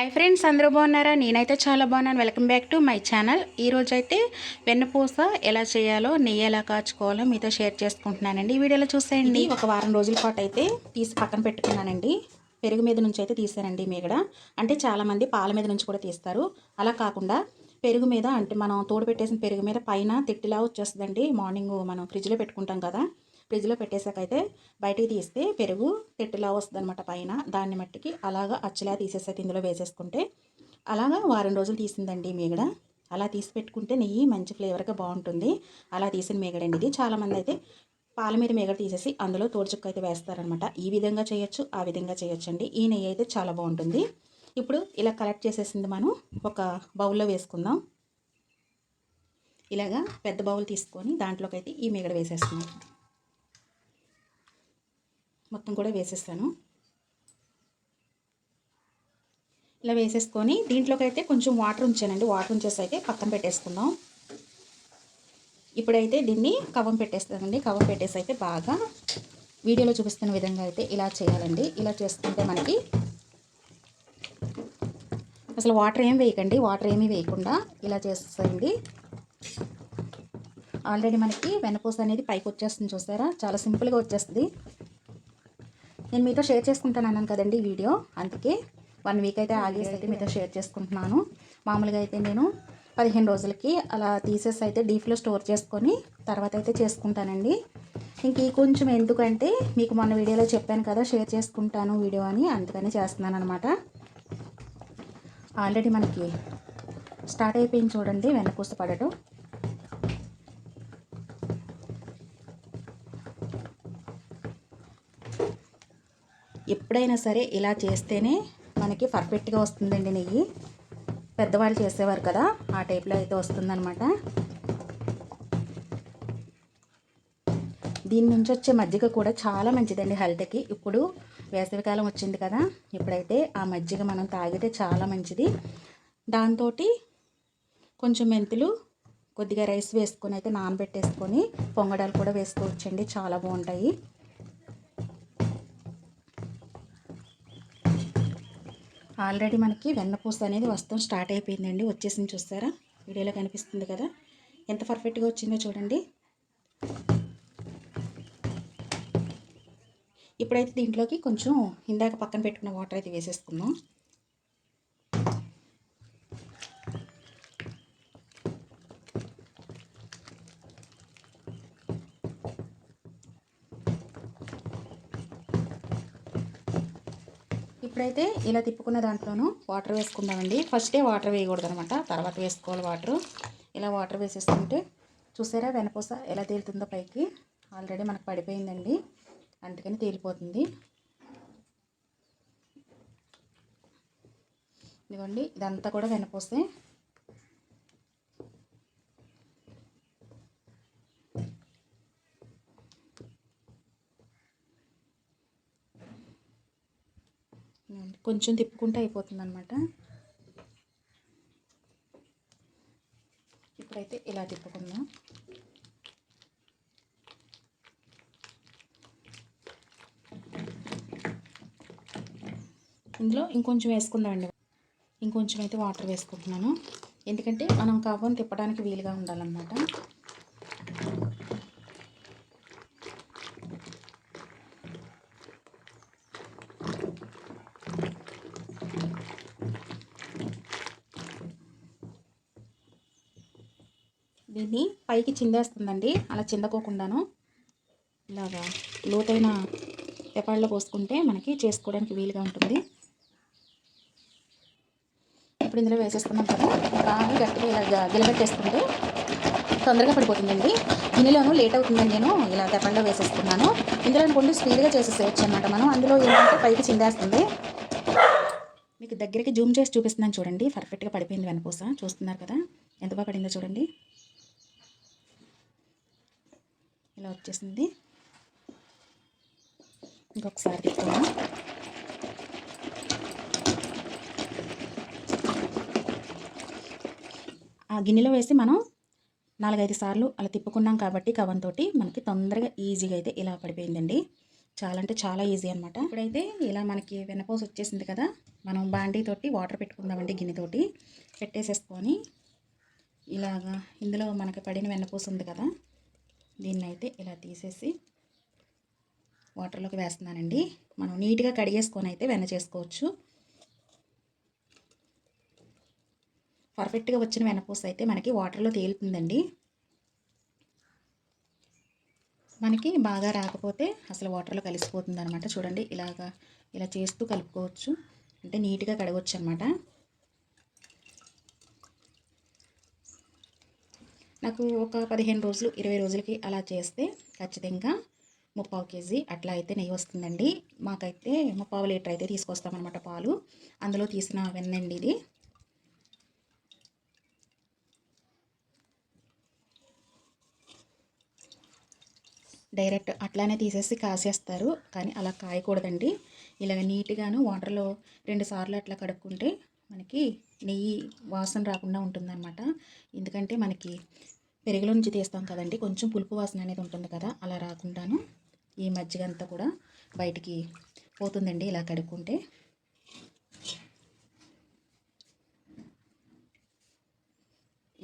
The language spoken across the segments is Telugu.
హాయ్ ఫ్రెండ్స్ అందరూ బాగున్నారా? నేనైతే చాలా బాగున్నాను. Welcome back to my channel ఈరోజు అయితే వెన్నపూస ఎలా చేయాలో నెయ్యి ఎలా కాచుకోవాలో మీతో షేర్ చేసుకుంటున్నానండి. ఈ వీడియోలో చూసేయండి. ఒక వారం రోజుల పాటు అయితే తీసి పక్కన పెట్టుకున్నానండి. పెరుగు మీద నుంచి అయితే తీసానండి మీగడ అంటే చాలామంది పాల మీద నుంచి కూడా తీస్తారు. అలా కాకుండా పెరుగు మీద అంటే మనం తోడు పెట్టేసిన పెరుగు మీద పైన తిట్టిలా వచ్చేస్తుందండి. మార్నింగ్ మనం ఫ్రిడ్జ్లో పెట్టుకుంటాం కదా. ఫ్రిడ్జ్లో పెట్టేసాకైతే బయటికి తీస్తే పెరుగు తిట్టులా వస్తుంది అనమాట పైన. దాన్ని మట్టికి అలాగా అచ్చలా తీసేసాక ఇందులో వేసేసుకుంటే అలాగా వారం రోజులు తీసిందండి మీగడ. అలా తీసి పెట్టుకుంటే నెయ్యి మంచి ఫ్లేవర్గా బాగుంటుంది. అలా తీసిన మీగడండి ఇది. చాలామంది అయితే పాల మీద మీగడ తీసేసి అందులో తోడుచుక్క అయితే వేస్తారనమాట ఈ విధంగా చేయొచ్చు ఆ విధంగా చేయొచ్చండి. ఈ నెయ్యి అయితే చాలా బాగుంటుంది. ఇప్పుడు ఇలా కలెక్ట్ చేసేసింది మనం ఒక బౌల్లో వేసుకుందాం. ఇలాగా పెద్ద బౌల్ తీసుకొని దాంట్లోకి అయితే ఈ మీగడ వేసేస్తున్నాం. మొత్తం కూడా వేసేస్తాను. ఇలా వేసేసుకొని దీంట్లోకి అయితే కొంచెం వాటర్ ఉంచానండి. వాటర్ ఉంచేసి అయితే పక్కన పెట్టేసుకుందాం. ఇప్పుడైతే దీన్ని కవం పెట్టేస్తానండి. కవం పెట్టేసి అయితే బాగా వీడియోలో చూపిస్తున్న విధంగా అయితే ఇలా చేయాలండి. ఇలా చేసుకుంటే మనకి అసలు వాటర్ ఏం వేయకండి. వాటర్ ఏమీ వేయకుండా ఇలా చేసేయండి ఆల్రెడీ మనకి వెనపూస అనేది పైకి వచ్చేస్తుంది చూసారా? చాలా సింపుల్గా వచ్చేస్తుంది. నేను మీతో షేర్ చేసుకుంటాను అన్నాను కదండి ఈ వీడియో. అందుకే వన్ వీక్ అయితే ఆగేసి అయితే మీతో షేర్ చేసుకుంటున్నాను. మామూలుగా అయితే నేను పదిహేను రోజులకి అలా తీసేసి అయితే డీప్లో స్టోర్ చేసుకొని తర్వాత అయితే చేసుకుంటానండి. ఇంక ఈ కొంచెం ఎందుకంటే మీకు మొన్న వీడియోలో చెప్పాను కదా షేర్ చేసుకుంటాను వీడియో అని అందుకని చేస్తున్నాను అనమాట ఆల్రెడీ మనకి స్టార్ట్ అయిపోయింది చూడండి వెనకూస పడటం. ఎప్పుడైనా సరే ఇలా చేస్తేనే మనకి పర్ఫెక్ట్గా వస్తుందండి నెయ్యి. పెద్దవాళ్ళు చేసేవారు కదా ఆ టైప్లో అయితే వస్తుందన్నమాట. దీని నుంచి వచ్చే మజ్జిగ కూడా చాలా మంచిదండి హెల్త్కి. ఇప్పుడు వేసవికాలం వచ్చింది కదా ఇప్పుడైతే ఆ మజ్జిగ మనం తాగితే చాలా మంచిది. దాంతో కొంచెం మెంతులు కొద్దిగా రైస్ వేసుకొని అయితే నానబెట్టేసుకొని పొంగడాలు కూడా వేసుకోవచ్చండి చాలా బాగుంటాయి. ఆల్రెడీ మనకి వెన్నపూస అనేది వస్తాం స్టార్ట్ అయిపోయిందండి. వచ్చేసింది చూస్తారా? వీడియోలో కనిపిస్తుంది కదా. ఎంత పర్ఫెక్ట్గా వచ్చిందో చూడండి. ఇప్పుడైతే దీంట్లోకి కొంచెం ఇందాక పక్కన పెట్టుకున్న వాటర్ అయితే వేసేసుకుందాం. ఇప్పుడైతే ఇలా తిప్పుకున్న దాంట్లోనూ వాటర్ వేసుకుందామండి. ఫస్టే వాటర్ వేయకూడదు అనమాట తర్వాత వేసుకోవాలి వాటర్ ఇలా వాటర్ వేసేసుకుంటే చూసారా వెనపూస ఎలా తేలుతుందో పైకి? ఆల్రెడీ మనకు పడిపోయిందండి. అందుకని తేలిపోతుంది. ఇదిగోండి ఇదంతా కూడా వెనపూసే కొంచెం తిప్పుకుంటే అయిపోతుంది అనమాట ఇప్పుడైతే ఇలా తిప్పుకుందాం. ఇందులో ఇంకొంచెం వేసుకుందామండి. ఇంకొంచెం అయితే వాటర్ వేసుకుంటున్నాను. ఎందుకంటే మనం కవ్వం తిప్పడానికి వీలుగా ఉండాలన్నమాట. దీన్ని పైకి చిందేస్తుందండి. అలా చిందకోకుండాను ఇలాగా లోతైన తెపాళ్ళలో పోసుకుంటే మనకి చేసుకోవడానికి వీలుగా ఉంటుంది. ఇప్పుడు ఇందులో వేసేసుకున్నాం కదా బాగా గట్టిగా ఇలా గిలబెట్టేసుకుంటే తొందరగా పడిపోతుందండి. గిన్నెలోనూ లేట్ అవుతుందని నేను ఇలా తెప్పల్లో వేసేస్తున్నాను. ఇందులో అనుకోండి స్పీడ్గా చేసేసేయచ్చు అనమాట మనం. అందులో ఏంటంటే పైకి చిందేస్తుంది. మీకు దగ్గరికి జూమ్ చేసి చూపిస్తున్నాను చూడండి. పర్ఫెక్ట్గా పడిపోయింది వెనపూస చూస్తున్నారు కదా? ఎంత బాగా పడిందో చూడండి. ఇలా వచ్చేసింది. ఇంకొకసారి తిప్పుకుందాం ఆ గిన్నెలో వేసి మనం నాలుగైదు సార్లు అలా తిప్పుకున్నాం కాబట్టి కవంతో మనకి తొందరగా ఈజీగా అయితే ఇలా పడిపోయిందండి. చాలా అంటే చాలా ఈజీ అనమాట ఇప్పుడైతే ఇలా మనకి వెన్నపూస వచ్చేసింది కదా మనం బాండీ తోటి వాటర్ పెట్టుకుందామండి గిన్నెతోటి పెట్టేసేసుకొని ఇలాగా ఇందులో మనకి పడిన వెన్నపూస ఉంది కదా దీన్ని అయితే ఇలా తీసేసి వాటర్లోకి వేస్తున్నానండి. మనం నీట్గా కడిగేసుకొని అయితే వెన్న చేసుకోవచ్చు. పర్ఫెక్ట్గా వచ్చిన వెన్నపూస అయితే మనకి వాటర్లో తేలుతుందండి. మనకి బాగా రాకపోతే అసలు వాటర్లో కలిసిపోతుంది అనమాట చూడండి ఇలాగా ఇలా చేస్తూ కలుపుకోవచ్చు. అంటే నీట్గా కడగవచ్చు అనమాట నాకు ఒక పదిహేను రోజులు ఇరవై రోజులకి అలా చేస్తే ఖచ్చితంగా ముప్పావు కేజీ అట్లా అయితే నెయ్యి వస్తుందండి. మాకైతే ముప్పావు లీటర్ అయితే తీసుకొస్తామన్నమాట పాలు. అందులో తీసిన వెన్నండి ఇది. డైరెక్ట్ అట్లానే తీసేసి కాసేస్తారు కానీ అలా కాయకూడదండి. ఇలాగ నీట్గాను వాటర్లో రెండు సార్లు అట్లా కడుక్కుంటే మనకి నెయ్యి వాసన రాకుండా ఉంటుందన్నమాట. ఎందుకంటే మనకి పెరుగులో నుంచి తీస్తాం కదండి కొంచెం పులుపు వాసన అనేది ఉంటుంది కదా అలా రాకుండాను ఈ మజ్జిగ అంతా కూడా బయటికి పోతుందండి ఇలా కడుక్కుంటే.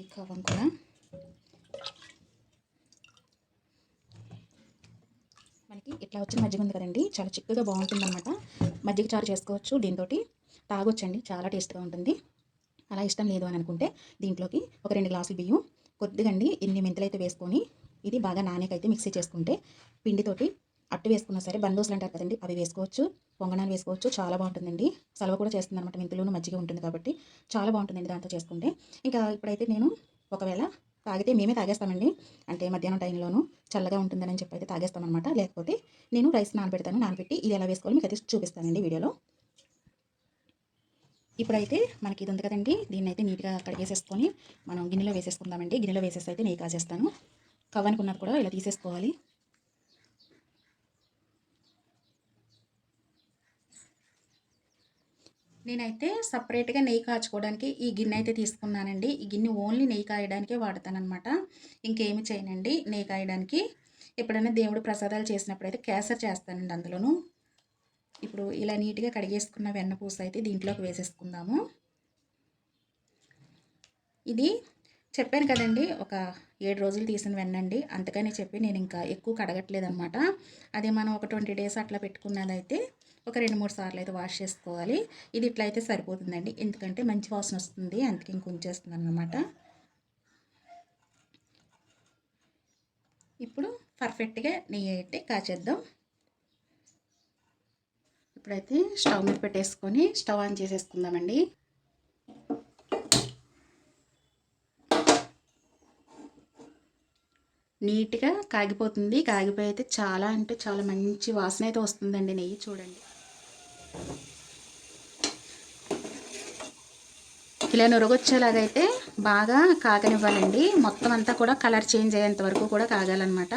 ఈ కవం కూడా మనకి ఇట్లా వచ్చిన మజ్జిగ ఉంది కదండి చాలా చిక్కగా బాగుంటుందన్నమాట. మజ్జిగ చారు చేసుకోవచ్చు దీంతో తాగొచ్చండి. చాలా టేస్ట్గా ఉంటుంది. అలా ఇష్టం లేదు అని అనుకుంటే దీంట్లోకి ఒక రెండు గ్లాసులు బియ్యం కొద్దిగా అండి ఇన్ని మెంతులైతే వేసుకొని ఇది బాగా నానేకైతే మిక్సీ చేసుకుంటే పిండితోటి అట్టు వేసుకున్నా సరే బందోసులు అంటారు కదండి అవి వేసుకోవచ్చు పొంగనాలు వేసుకోవచ్చు చాలా బాగుంటుందండి. సలవ కూడా చేస్తుంది అనమాట మెంతులోను మజ్జిగ ఉంటుంది కాబట్టి చాలా బాగుంటుందండి దాంతో చేసుకుంటే. ఇంకా ఇప్పుడైతే నేను ఒకవేళ తాగితే మేమే తాగేస్తామండి. అంటే మధ్యాహ్నం టైంలోనూ చల్లగా ఉంటుందని చెప్పి అయితే తాగేస్తామన్నమాట. లేకపోతే నేను రైస్ నానబెడతాను నానబెట్టి ఇది ఎలా వేసుకోవాలి మీకు అయితే చూపిస్తానండి వీడియోలో. ఇప్పుడైతే మనకి ఇది ఉంది కదండి. దీన్ని అయితే నీట్గా కడిగేసేసుకొని మనం గిన్నెలో వేసేసుకుందామండి. గిన్నెలో వేసేసి అయితే నెయ్యి కాసేస్తాను కవ్వానికి ఉన్నది కూడా ఇలా తీసేసుకోవాలి. నేనైతే సపరేట్గా నెయ్యి కాచుకోవడానికి ఈ గిన్నె అయితే తీసుకున్నానండి. ఈ గిన్నె ఓన్లీ నెయ్యి కాయడానికే వాడతానమాట ఇంకేమి చేయనండి. నెయ్యి కాయడానికి ఎప్పుడైనా దేవుడు ప్రసాదాలు చేసినప్పుడు అయితే క్యాసర్ చేస్తానండి అందులోనూ. ఇప్పుడు ఇలా నీట్గా కడిగేసుకున్న వెన్నపూస అయితే దీంట్లోకి వేసేసుకుందాము. ఇది చెప్పాను కదండి ఒక ఏడు రోజులు తీసిన వెన్నండి. అందుకని చెప్పి నేను ఇంకా ఎక్కువ కడగట్లేదు అనమాట అదే మనం ఒక ట్వంటీ డేస్ అట్లా పెట్టుకున్నదైతే ఒక రెండు మూడు సార్లు అయితే వాష్ చేసుకోవాలి. ఇది ఇట్లా అయితే సరిపోతుందండి. ఎందుకంటే మంచి వాసన వస్తుంది అందుకే ఇంక ఉంచేస్తుంది అనమాట ఇప్పుడు పర్ఫెక్ట్గా నెయ్యి అయితే కాచేద్దాం. ఇప్పుడైతే స్టవ్ మీద పెట్టేసుకొని స్టవ్ ఆన్ చేసేసుకుందామండి. నీట్గా కాగిపోతుంది. కాగిపోయి అయితే చాలా అంటే చాలా మంచి వాసన అయితే వస్తుందండి. నెయ్యి చూడండి. ఇలా నురగొచ్చేలాగైతే బాగా కాగనివ్వాలండి. మొత్తం అంతా కూడా కలర్ చేంజ్ అయ్యేంత వరకు కూడా కాగాలన్నమాట.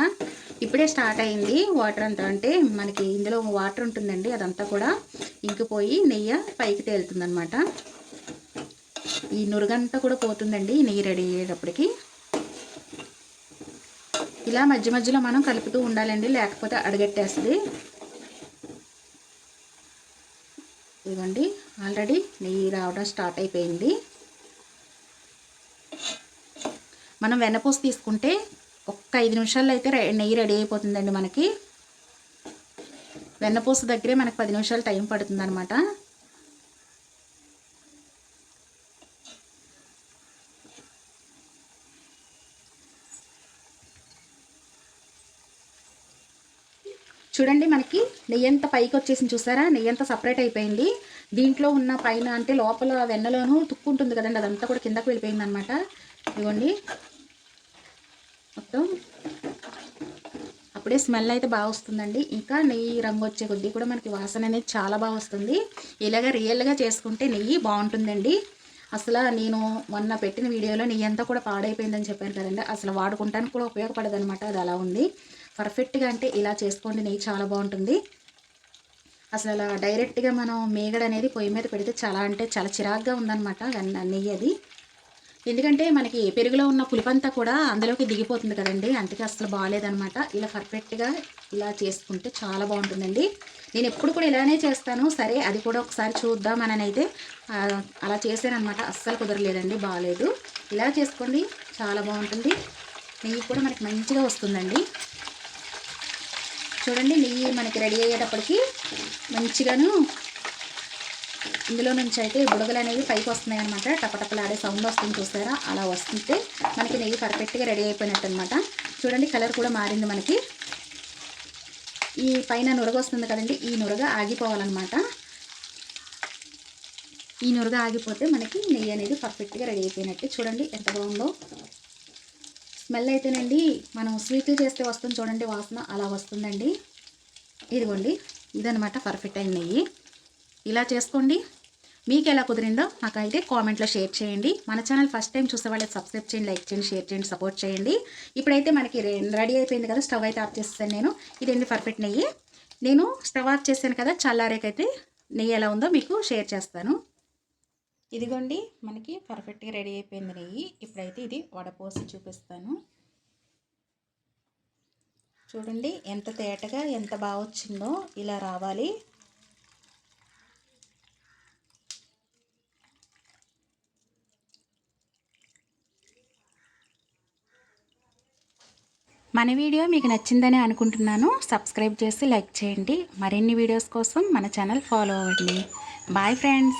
ఇప్పుడే స్టార్ట్ అయింది వాటర్ అంతా. అంటే మనకి ఇందులో వాటర్ ఉంటుందండి అదంతా కూడా ఇంకిపోయి నెయ్యి పైకి తేలుతుందనమాట ఈ నురుగంతా కూడా పోతుందండి నెయ్యి రెడీ అయ్యేటప్పటికి. ఇలా మధ్య మధ్యలో మనం కలుపుతూ ఉండాలండి లేకపోతే అడగట్టేస్తుంది. ఇదిగోండి ఆల్రెడీ నెయ్యి రావడం స్టార్ట్ అయిపోయింది. మనం వెన్నపూస తీసుకుంటే ఒక్క ఐదు నిమిషాల్లో అయితే నెయ్యి రెడీ అయిపోతుందండి మనకి. వెన్నపూస దగ్గరే మనకి పది నిమిషాలు టైం పడుతుంది అనమాట చూడండి మనకి నెయ్యి ఎంత పైకి వచ్చేసింది చూసారా? నెయ్యి అంత సపరేట్ అయిపోయింది. దీంట్లో ఉన్న పైన అంటే లోపల వెన్నలోనూ తుక్కు ఉంటుంది కదండి అదంతా కూడా కిందకు వెళ్ళిపోయింది అనమాట ఇదిగోండి. మొత్తం. అప్పుడే స్మెల్ అయితే బాగా వస్తుందండి. ఇంకా నెయ్యి రంగు వచ్చే కొద్దీ కూడా మనకి వాసన అనేది చాలా బాగా వస్తుంది. ఇలాగ రియల్గా చేసుకుంటే నెయ్యి బాగుంటుందండి. అసలు నేను మొన్న పెట్టిన వీడియోలో నెయ్యి అంతా కూడా పాడైపోయిందని చెప్పాను కదండి. అసలు వాడుకుంటానికి కూడా ఉపయోగపడదనమాట అది అలా ఉంది. పర్ఫెక్ట్గా అంటే ఇలా చేసుకోండి నెయ్యి చాలా బాగుంటుంది. అసలు అలా డైరెక్ట్గా మనం మేగడ అనేది పొయ్యి మీద పెడితే చాలా అంటే చాలా చిరాగ్గా ఉందన్నమాట. నెయ్యి అది. ఎందుకంటే మనకి పెరుగులో ఉన్న పులిపంతా కూడా అందులోకి దిగిపోతుంది కదండి. అందుకే అసలు బాగాలేదనమాట ఇలా పర్ఫెక్ట్గా ఇలా చేసుకుంటే చాలా బాగుంటుందండి. నేను ఎప్పుడు కూడా ఇలానే చేస్తాను. సరే అది కూడా ఒకసారి చూద్దామని అయితే అలా చేశానమాట అస్సలు కుదరలేదండి బాగాలేదు. ఇలా చేసుకోండి చాలా బాగుంటుంది. నెయ్యి కూడా మనకి మంచిగా వస్తుందండి. చూడండి నెయ్యి మనకి రెడీ అయ్యేటప్పటికి మంచిగాను ఇందులో నుంచి అయితే బుడగలు అనేవి పైకి వస్తున్నాయి అనమాట టపటపలాడే సౌండ్ వస్తుంది చూసారా? అలా వస్తుంటే మనకి నెయ్యి పర్ఫెక్ట్గా రెడీ అయిపోయినట్టు అనమాట చూడండి కలర్ కూడా మారింది మనకి. ఈ పైన నురగ వస్తుంది కదండి ఈ నురగ ఆగిపోవాలన్నమాట. ఈ నురగ ఆగిపోతే మనకి నెయ్యి అనేది పర్ఫెక్ట్గా రెడీ అయిపోయినట్టు. చూడండి ఎంత బాగుందో. స్మెల్ అయితేనండి మనం స్వీట్లు చేస్తే వస్తుంది చూడండి వాసన అలా వస్తుందండి. ఇదిగోండి ఇదనమాట పర్ఫెక్ట్ అయిన నెయ్యి. ఇలా చేసుకోండి. మీకు ఎలా కుదిరిందో నాకైతే కామెంట్లో షేర్ చేయండి. మన ఛానల్ ఫస్ట్ టైం చూసే వాళ్ళకి సబ్స్క్రైబ్ చేయండి లైక్ చేయండి షేర్ చేయండి సపోర్ట్ చేయండి. ఇప్పుడైతే మనకి రెడీ అయిపోయింది కదా స్టవ్ అయితే ఆఫ్ చేస్తాను నేను. ఇదండి పర్ఫెక్ట్ నెయ్యి? నేను స్టవ్ ఆఫ్ చేశాను కదా చల్లారేకైతే నెయ్యి ఎలా ఉందో మీకు షేర్ చేస్తాను. ఇదిగోండి మనకి పర్ఫెక్ట్గా రెడీ అయిపోయింది నెయ్యి. ఇప్పుడైతే ఇది వడపోసి చూపిస్తాను. చూడండి ఎంత తేటగా ఎంత బాగా వచ్చిందో ఇలా రావాలి. మన వీడియో మీకు నచ్చిందని అనుకుంటున్నాను. సబ్స్క్రైబ్ చేసి లైక్ చేయండి. మరిన్ని వీడియోస్ కోసం మన ఛానల్ ఫాలో అవ్వండి. Bye friends